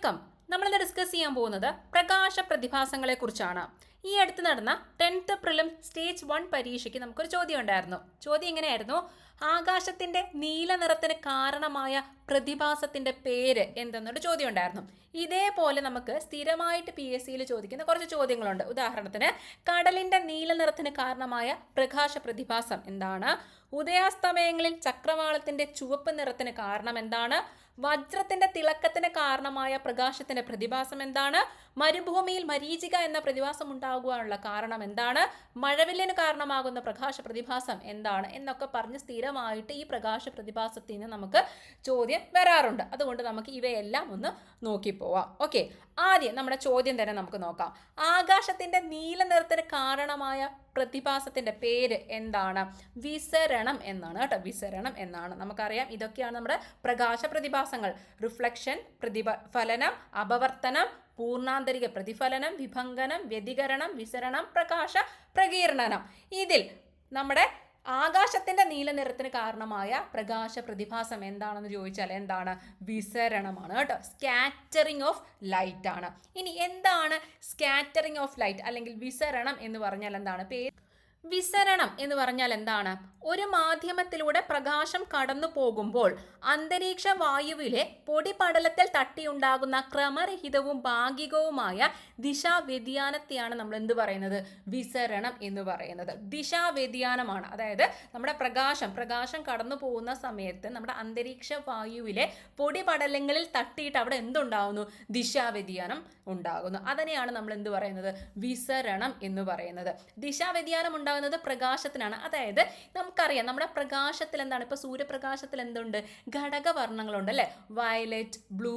Welcome നമ്മളിന്ന് discuss ചെയ്യാൻ പോകുന്നത് പ്രകാശ പ്രതിഭാസങ്ങളെ കുറിച്ചാണ് ഈ അടുത്ത് നടന്ന ടെൻത്ത് പ്രിലിം സ്റ്റേജ് വൺ പരീക്ഷയ്ക്ക് നമുക്കൊരു ചോദ്യം ഉണ്ടായിരുന്നു. ചോദ്യം എങ്ങനെയായിരുന്നു? ആകാശത്തിന്റെ നീല നിറത്തിന് കാരണമായ പ്രതിഭാസത്തിന്റെ പേര് എന്തെന്നൊരു ചോദ്യം ഉണ്ടായിരുന്നു. ഇതേപോലെ നമുക്ക് സ്ഥിരമായിട്ട് പി എസ് സിയിൽ ചോദിക്കുന്ന കുറച്ച് ചോദ്യങ്ങളുണ്ട്. ഉദാഹരണത്തിന് കടലിന്റെ നീല നിറത്തിന് കാരണമായ പ്രകാശ പ്രതിഭാസം എന്താണ്? ഉദയാസ്തമയങ്ങളിൽ ചക്രവാളത്തിന്റെ ചുവപ്പ് നിറത്തിന് കാരണം എന്താണ്? വജ്രത്തിന്റെ തിളക്കത്തിന് കാരണമായ പ്രകാശത്തിന്റെ പ്രതിഭാസം എന്താണ്? മരുഭൂമിയിൽ മരീചിക എന്ന പ്രതിഭാസം ഉണ്ടാകുവാനുള്ള കാരണം എന്താണ്? മഴവില്ലിന് കാരണമാകുന്ന പ്രകാശ പ്രതിഭാസം എന്താണ്? എന്നൊക്കെ പറഞ്ഞ് സ്ഥിരമായിട്ട് ഈ പ്രകാശ പ്രതിഭാസത്തിൽ നിന്ന് നമുക്ക് ചോദ്യം വരാറുണ്ട്. അതുകൊണ്ട് നമുക്ക് ഇവയെല്ലാം ഒന്ന് നോക്കി പോവാം ഓക്കെ ആദ്യം നമ്മുടെ ചോദ്യം തന്നെ നമുക്ക് നോക്കാം. ആകാശത്തിന്റെ നീല നിറത്തിന് കാരണമായ പ്രതിഭാസത്തിന്റെ പേര് എന്താണ്? വിസരണം എന്നാണ് കേട്ടോ. വിസരണം എന്നാണ്. നമുക്കറിയാം ഇതൊക്കെയാണ് നമ്മുടെ പ്രകാശ പ്രതിഭാസങ്ങൾ. റിഫ്ലക്ഷൻ പ്രതിഫലനം അപവർത്തനം പൂർണാന്തരിക പ്രതിഫലനം വിഭങ്കനം വ്യതികരണം വിസരണം പ്രകാശ പ്രകീർണനം. ഇതിൽ നമ്മുടെ ആകാശത്തിന്റെ നീല നിറത്തിന് കാരണമായ പ്രകാശ പ്രതിഭാസം എന്താണെന്ന് ചോദിച്ചാൽ എന്താണ്? വിസരണമാണ് കേട്ടോ. സ്കാറ്ററിങ് ഓഫ് ലൈറ്റ് ആണ്. ഇനി എന്താണ് സ്കാറ്ററിങ് ഓഫ് ലൈറ്റ് അല്ലെങ്കിൽ വിസരണം എന്ന് പറഞ്ഞാൽ എന്താണ്? പേര് വിസരണം എന്ന് പറഞ്ഞാൽ എന്താണ്? ഒരു മാധ്യമത്തിലൂടെ പ്രകാശം കടന്നു പോകുമ്പോൾ അന്തരീക്ഷ വായുവിലെ പൊടിപടലത്തിൽ തട്ടിയുണ്ടാകുന്ന ക്രമരഹിതവും ഭാഗികവുമായ ദിശാ വ്യതിയാനത്തെയാണ് നമ്മൾ എന്ത് പറയുന്നത്? വിസരണം എന്ന് പറയുന്നത്. ദിശാ വ്യതിയാനമാണ് അതായത് നമ്മുടെ പ്രകാശം പ്രകാശം കടന്നു പോകുന്ന സമയത്ത് നമ്മുടെ അന്തരീക്ഷ വായുവിലെ പൊടിപടലങ്ങളിൽ തട്ടിയിട്ട് അവിടെ എന്തുണ്ടാകുന്നു ദിശാ വ്യതിയാനം ഉണ്ടാകുന്നു. അതിനെയാണ് നമ്മൾ എന്ത് പറയുന്നത്? വിസരണം എന്ന് പറയുന്നത്. ദിശാ വ്യതിയാനം ഉണ്ടാകുന്നത് പ്രകാശത്തിനാണ്. അതായത് നമുക്കറിയാം നമ്മുടെ പ്രകാശത്തിൽ എന്താണ്? ഇപ്പോൾ സൂര്യപ്രകാശത്തിൽ എന്തുണ്ട്? ഘടകവർണങ്ങളുണ്ട് അല്ലേ? വയലറ്റ് ബ്ലൂ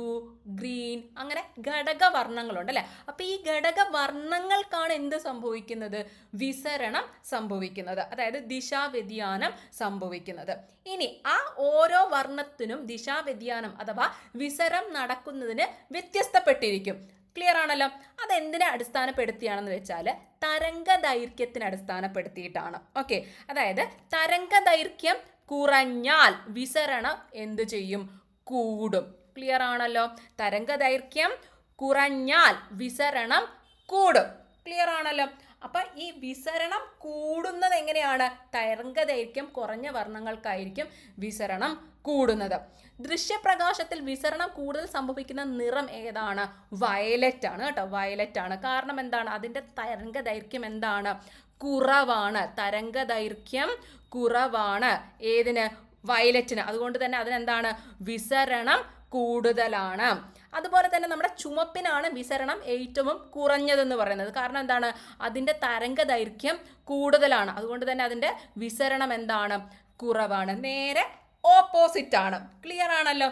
ഗ്രീൻ അങ്ങനെ ഘടകവർണങ്ങളുണ്ട് അല്ലേ? അപ്പോൾ ഈ ഘടകവർണങ്ങൾക്കാണ് എന്ത് സംഭവിക്കുന്നത്? വിസരണം സംഭവിക്കുന്നത്. അതായത് ദിശാ വ്യതിയാനം സംഭവിക്കുന്നത്. ഇനി ആ ഓരോ വർണത്തിനും ദിശാ വ്യതിയാനം അഥവാ വിസരം നടക്കുന്നതിന് വ്യത്യസ്തപ്പെട്ടിരിക്കും. ക്ലിയർ ആണല്ലോ. അതെന്തിനെ അടിസ്ഥാനപ്പെടുത്തിയാണെന്ന് വെച്ചാൽ തരംഗ ദൈർഘ്യത്തിന് അടിസ്ഥാനപ്പെടുത്തിയിട്ടാണ്. ഓക്കെ അതായത് തരംഗ ദൈർഘ്യം കുറഞ്ഞാൽ വിസരണം എന്ത് ചെയ്യും? കൂടും. ക്ലിയർ ആണല്ലോ? തരംഗ ദൈർഘ്യം കുറഞ്ഞാൽ വിസരണം കൂടും. ക്ലിയർ ആണല്ലോ? അപ്പൊ ഈ വിസരണം കൂടുന്നത് എങ്ങനെയാണ്? തരംഗ ദൈർഘ്യം കുറഞ്ഞ വർണങ്ങൾക്കായിരിക്കും വിസരണം കൂടുന്നത്. ദൃശ്യപ്രകാശത്തിൽ വിസരണം കൂടുതൽ സംഭവിക്കുന്ന നിറം ഏതാണ്? വയലറ്റ് ആണ് കേട്ടോ വയലറ്റ് ആണ്. കാരണം എന്താണ്? അതിന്റെ തരംഗ ദൈർഘ്യം എന്താണ്? കുറവാണ്. തരംഗ ദൈർഘ്യം കുറവാണ്. ഏതിന്? വയലറ്റിന് അതുകൊണ്ട് തന്നെ അതിനെന്താണ്? വിസരണം കൂടുതലാണ്. അതുപോലെ തന്നെ നമ്മുടെ ചുമപ്പിനാണ് വിസരണം ഏറ്റവും കുറഞ്ഞതെന്ന് പറയുന്നത്. കാരണം എന്താണ്? അതിന്റെ തരംഗ ദൈർഘ്യം കൂടുതലാണ്. അതുകൊണ്ട് തന്നെ അതിന്റെ വിസരണം എന്താണ്? കുറവാണ്. നേരെ ഓപ്പോസിറ്റ് ആണ് ക്ലിയർ ആണല്ലോ?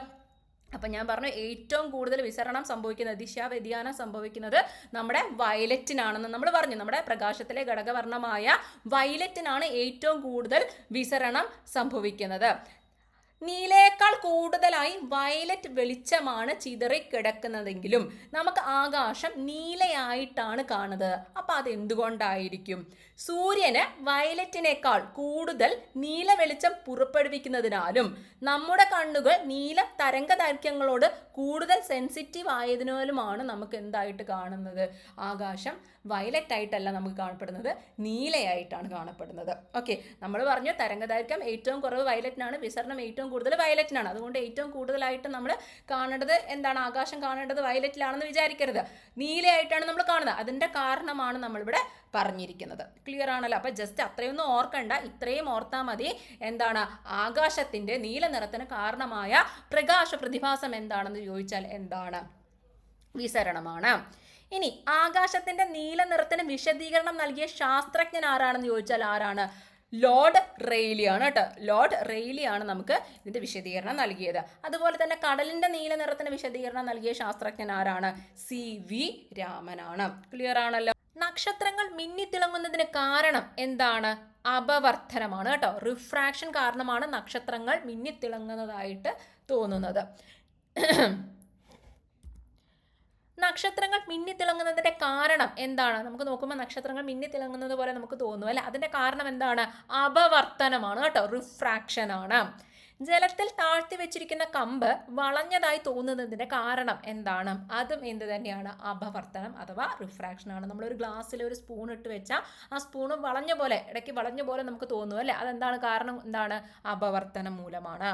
അപ്പം ഞാൻ പറഞ്ഞു ഏറ്റവും കൂടുതൽ വിസരണം സംഭവിക്കുന്നത് ദിശാ വ്യതിയാനം സംഭവിക്കുന്നത് നമ്മുടെ വയലറ്റിനാണെന്ന് നമ്മൾ പറഞ്ഞു. നമ്മുടെ പ്രകാശത്തിലെ ഘടകവർണമായ വയലറ്റിനാണ് ഏറ്റവും കൂടുതൽ വിസരണം സംഭവിക്കുന്നത്. നീലയേക്കാൾ കൂടുതലായി വയലറ്റ് വെളിച്ചമാണ് ചിതറിക്കിടക്കുന്നതെങ്കിലും നമുക്ക് ആകാശം നീലയായിട്ടാണ് കാണുന്നത്. അപ്പം അതെന്തുകൊണ്ടായിരിക്കും? സൂര്യന് വയലറ്റിനേക്കാൾ കൂടുതൽ നീല വെളിച്ചം പുറപ്പെടുവിക്കുന്നതിനാലും നമ്മുടെ കണ്ണുകൾ നീല തരംഗ ദൈർഘ്യങ്ങളോട് കൂടുതൽ സെൻസിറ്റീവ് ആയതിനാലുമാണ് നമുക്ക് എന്തായിട്ട് കാണുന്നത്? ആകാശം വയലറ്റ് ആയിട്ടല്ല നമുക്ക് കാണപ്പെടുന്നത് നീലയായിട്ടാണ് കാണപ്പെടുന്നത്. ഓക്കെ നമ്മൾ പറഞ്ഞു തരംഗദൈർഘ്യം ഏറ്റവും കുറവ് വയലറ്റിനാണ് വിസരണം ഏറ്റവും കൂടുതൽ വയലറ്റിനാണ്. അതുകൊണ്ട് ഏറ്റവും കൂടുതലായിട്ട് നമ്മൾ കാണേണ്ടത് എന്താണ്? ആകാശം കാണേണ്ടത് വയലറ്റിലാണെന്ന് വിചാരിക്കരുത്. നീലയായിട്ടാണ് നമ്മൾ കാണുന്നത്. അതിന്റെ കാരണമാണ് നമ്മളിവിടെ പറഞ്ഞിരിക്കുന്നത്. ക്ലിയർ ആണല്ലോ? അപ്പം ജസ്റ്റ് അത്രയൊന്നും ഓർക്കണ്ട. ഇത്രയും ഓർത്താൽ മതി. എന്താണ്? ആകാശത്തിന്റെ നീല നിറത്തിന് കാരണമായ പ്രകാശ പ്രതിഭാസം എന്താണെന്ന് ചോദിച്ചാൽ എന്താണ്? വിസരണമാണ്. ഇനി ആകാശത്തിന്റെ നീല നിറത്തിന് വിശദീകരണം നൽകിയ ശാസ്ത്രജ്ഞൻ ആരാണെന്ന് ചോദിച്ചാൽ ആരാണ്? ലോർഡ് റെയിലിയാണ് കേട്ടോ. ലോർഡ് റെയിലിയാണ് നമുക്ക് ഇതിന്റെ വിശദീകരണം നൽകിയത്. അതുപോലെ തന്നെ കടലിന്റെ നീല നിറത്തിന് വിശദീകരണം നൽകിയ ശാസ്ത്രജ്ഞൻ ആരാണ്? C V രാമനാണ്. ക്ലിയർ ആണല്ലോ? നക്ഷത്രങ്ങൾ മിന്നിത്തിളങ്ങുന്നതിന് കാരണം എന്താണ്? അപവർത്തനമാണ് കേട്ടോ. റിഫ്രാക്ഷൻ കാരണമാണ് നക്ഷത്രങ്ങൾ മിന്നിത്തിളങ്ങുന്നതായിട്ട് തോന്നുന്നത്. നക്ഷത്രങ്ങൾ മിന്നിത്തിളങ്ങുന്നതിന്റെ കാരണം എന്താണ്? നമുക്ക് നോക്കുമ്പോൾ നക്ഷത്രങ്ങൾ മിന്നിത്തിളങ്ങുന്നത് പോലെ നമുക്ക് തോന്നും. അല്ലെ? അതിന്റെ കാരണം എന്താണ്? അപവർത്തനമാണ് കേട്ടോ. റിഫ്രാക്ഷനാണ് ജലത്തിൽ താഴ്ത്തി വെച്ചിരിക്കുന്ന കമ്പ് വളഞ്ഞതായി തോന്നുന്നതിന്റെ കാരണം എന്താണ്? അതും എന്ത് തന്നെയാണ്? അപവർത്തനം അഥവാ റിഫ്രാക്ഷനാണ് നമ്മളൊരു ഗ്ലാസ്സിൽ ഒരു സ്പൂൺ ഇട്ട് വെച്ചാൽ ആ സ്പൂൺ വളഞ്ഞ പോലെ ഇടയ്ക്ക് വളഞ്ഞ പോലെ നമുക്ക് തോന്നും. അല്ലേ? അതെന്താണ് കാരണം? എന്താണ്? അപവർത്തനം മൂലമാണ്.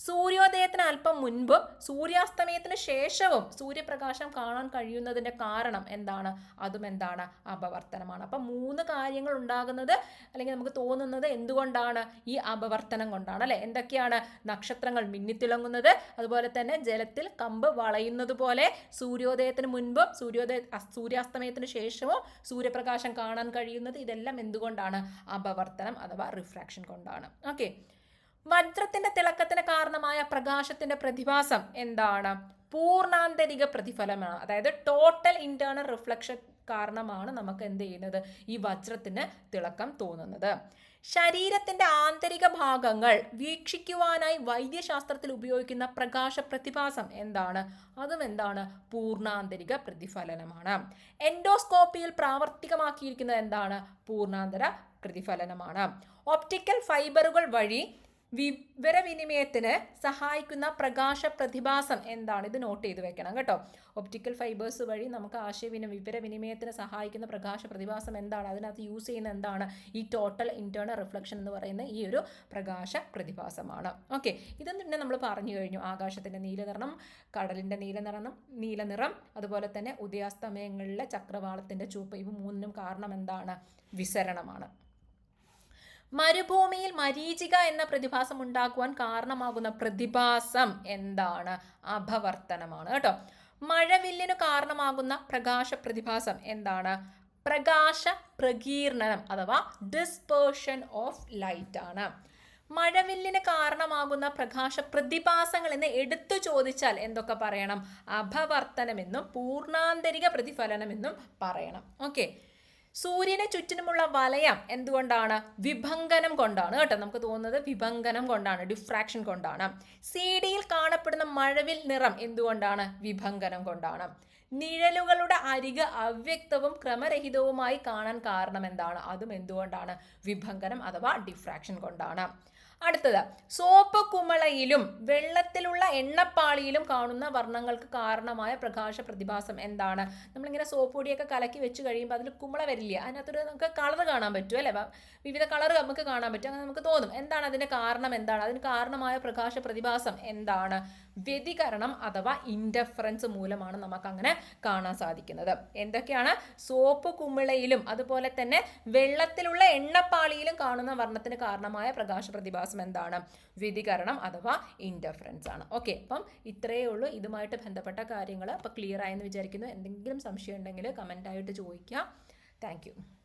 സൂര്യോദയത്തിന് അല്പം മുൻപും സൂര്യാസ്തമയത്തിന് ശേഷവും സൂര്യപ്രകാശം കാണാൻ കഴിയുന്നതിന്റെ കാരണം എന്താണ്? അതും എന്താണ്? അപവർത്തനമാണ്. അപ്പം മൂന്ന് കാര്യങ്ങൾ ഉണ്ടാകുന്നത് അല്ലെങ്കിൽ നമുക്ക് തോന്നുന്നത് എന്തുകൊണ്ടാണ്? ഈ അപവർത്തനം കൊണ്ടാണ് അല്ലെ? എന്തൊക്കെയാണ് നക്ഷത്രങ്ങൾ മിന്നിത്തിളങ്ങുന്നത്? അതുപോലെ തന്നെ ജലത്തിൽ കമ്പ് വളയുന്നത് പോലെ സൂര്യോദയത്തിന് മുൻപും സൂര്യോദയ സൂര്യാസ്തമയത്തിന് ശേഷവും സൂര്യപ്രകാശം കാണാൻ കഴിയുന്നത് ഇതെല്ലാം എന്തുകൊണ്ടാണ്? അപവർത്തനം അഥവാ റിഫ്രാക്ഷൻ കൊണ്ടാണ്. ഓക്കെ വജ്രത്തിന്റെ തിളക്കത്തിന് കാരണമായ പ്രകാശത്തിന്റെ പ്രതിഭാസം എന്താണ്? പൂർണാന്തരിക പ്രതിഫലമാണ്. അതായത് ടോട്ടൽ ഇന്റേണൽ റിഫ്ലക്ഷൻ കാരണമാണ് നമുക്ക് എന്ത് ചെയ്യുന്നത്? ഈ വജ്രത്തിന് തിളക്കം തോന്നുന്നത്. ശരീരത്തിന്റെ ആന്തരിക ഭാഗങ്ങൾ വീക്ഷിക്കുവാനായി വൈദ്യശാസ്ത്രത്തിൽ ഉപയോഗിക്കുന്ന പ്രകാശ പ്രതിഭാസം എന്താണ്? അതും എന്താണ്? പൂർണാന്തരിക പ്രതിഫലനമാണ്. എൻഡോസ്കോപ്പിയിൽ പ്രാവർത്തികമാക്കിയിരിക്കുന്നത് എന്താണ്? പൂർണാന്തര പ്രതിഫലനമാണ്. ഓപ്റ്റിക്കൽ ഫൈബറുകൾ വഴി വിവരവിനിമയത്തിന് സഹായിക്കുന്ന പ്രകാശ പ്രതിഭാസം എന്താണ്? ഇത് നോട്ട് ചെയ്ത് വെക്കണം കേട്ടോ. ഒപ്റ്റിക്കൽ ഫൈബേഴ്സ് വഴി നമുക്ക് ആശയവിനിമയ വിവരവിനിമയത്തിന് സഹായിക്കുന്ന പ്രകാശ പ്രതിഭാസം എന്താണ്? അതിനകത്ത് യൂസ് ചെയ്യുന്ന എന്താണ്? ഈ ടോട്ടൽ ഇന്റേണൽ റിഫ്ലക്ഷൻ എന്ന് പറയുന്ന ഈ ഒരു പ്രകാശ പ്രതിഭാസമാണ് ഓക്കെ ഇതും തന്നെ നമ്മൾ പറഞ്ഞു കഴിഞ്ഞു. ആകാശത്തിന്റെ നീലനിറം കടലിന്റെ നീലനിറം നീലനിറം അതുപോലെ തന്നെ ഉദയാസ്തമയങ്ങളിലെ ചക്രവാളത്തിന്റെ ചൂപ്പ് ഇവ മൂന്നിനും കാരണം എന്താണ്? വിസരണമാണ്. മരുഭൂമിയിൽ മരീചിക എന്ന പ്രതിഭാസം ഉണ്ടാക്കുവാൻ കാരണമാകുന്ന പ്രതിഭാസം എന്താണ്? അപവർത്തനമാണ് കേട്ടോ. മഴവില്ലിന് കാരണമാകുന്ന പ്രകാശ പ്രതിഭാസം എന്താണ്? പ്രകാശ പ്രകീർണനം അഥവാ ഡിസ്പേർഷൻ ഓഫ് ലൈറ്റ് ആണ്. മഴവില്ലിന് കാരണമാകുന്ന പ്രകാശ പ്രതിഭാസങ്ങൾ എന്ന് എടുത്തു ചോദിച്ചാൽ എന്തൊക്കെ പറയണം? അപവർത്തനമെന്നും പൂർണാന്തരിക പ്രതിഫലനമെന്നും പറയണം. ഓക്കെ സൂര്യന് ചുറ്റിനുമുള്ള വലയം എന്തുകൊണ്ടാണ്? വിഭങ്കനം കൊണ്ടാണ് കേട്ടോ നമുക്ക് തോന്നുന്നത്. വിഭങ്കനം കൊണ്ടാണ് ഡിഫ്രാക്ഷൻ കൊണ്ടാണ്. സി ഡിയിൽ കാണപ്പെടുന്ന മഴവിൽ നിറം എന്തുകൊണ്ടാണ്? വിഭങ്കനം കൊണ്ടാണ്. നിഴലുകളുടെ അരിക അവ്യക്തവും ക്രമരഹിതവുമായി കാണാൻ കാരണം എന്താണ്? അതും എന്തുകൊണ്ടാണ്? വിഭങ്കനം അഥവാ ഡിഫ്രാക്ഷൻ കൊണ്ടാണ്. അടുത്തത് സോപ്പ് കുമളയിലും വെള്ളത്തിലുള്ള എണ്ണപ്പാളിയിലും കാണുന്ന വർണങ്ങൾക്ക് കാരണമായ പ്രകാശ പ്രതിഭാസം എന്താണ്? നമ്മളിങ്ങനെ സോപ്പ് പൊടിയൊക്കെ കലക്കി വെച്ച് കഴിയുമ്പോൾ അതിൽ കുമള വരില്ല അതിനകത്തൊരു നമുക്ക് കളർ കാണാൻ പറ്റും അല്ലേ? വിവിധ കളർ നമുക്ക് കാണാൻ പറ്റും അങ്ങനെ നമുക്ക് തോന്നും. എന്താണ് അതിന്റെ കാരണം എന്താണ്? അതിന് കാരണമായ പ്രകാശ പ്രതിഭാസം എന്താണ്? വ്യതികരണം അഥവാ ഇൻഡഫറൻസ് മൂലമാണ് നമുക്ക് അങ്ങനെ കാണാൻ സാധിക്കുന്നത്. എന്തൊക്കെയാണ്? സോപ്പ് കുമിളയിലും അതുപോലെ തന്നെ വെള്ളത്തിലുള്ള എണ്ണപ്പാളിയിലും കാണുന്ന വർണത്തിന് കാരണമായ പ്രകാശ പ്രതിഭാസം എന്താണ് വ്യതികരണം അഥവാ ഇൻഡഫറൻസ് ആണ്. ഓക്കെ അപ്പം ഇത്രയേ ഉള്ളൂ. ഇതുമായിട്ട് ബന്ധപ്പെട്ട കാര്യങ്ങൾ അപ്പോൾ ക്ലിയർ ആയെന്ന് വിചാരിക്കുന്നു. എന്തെങ്കിലും സംശയം ഉണ്ടെങ്കിൽ കമന്റായിട്ട് ചോദിക്കുക താങ്ക്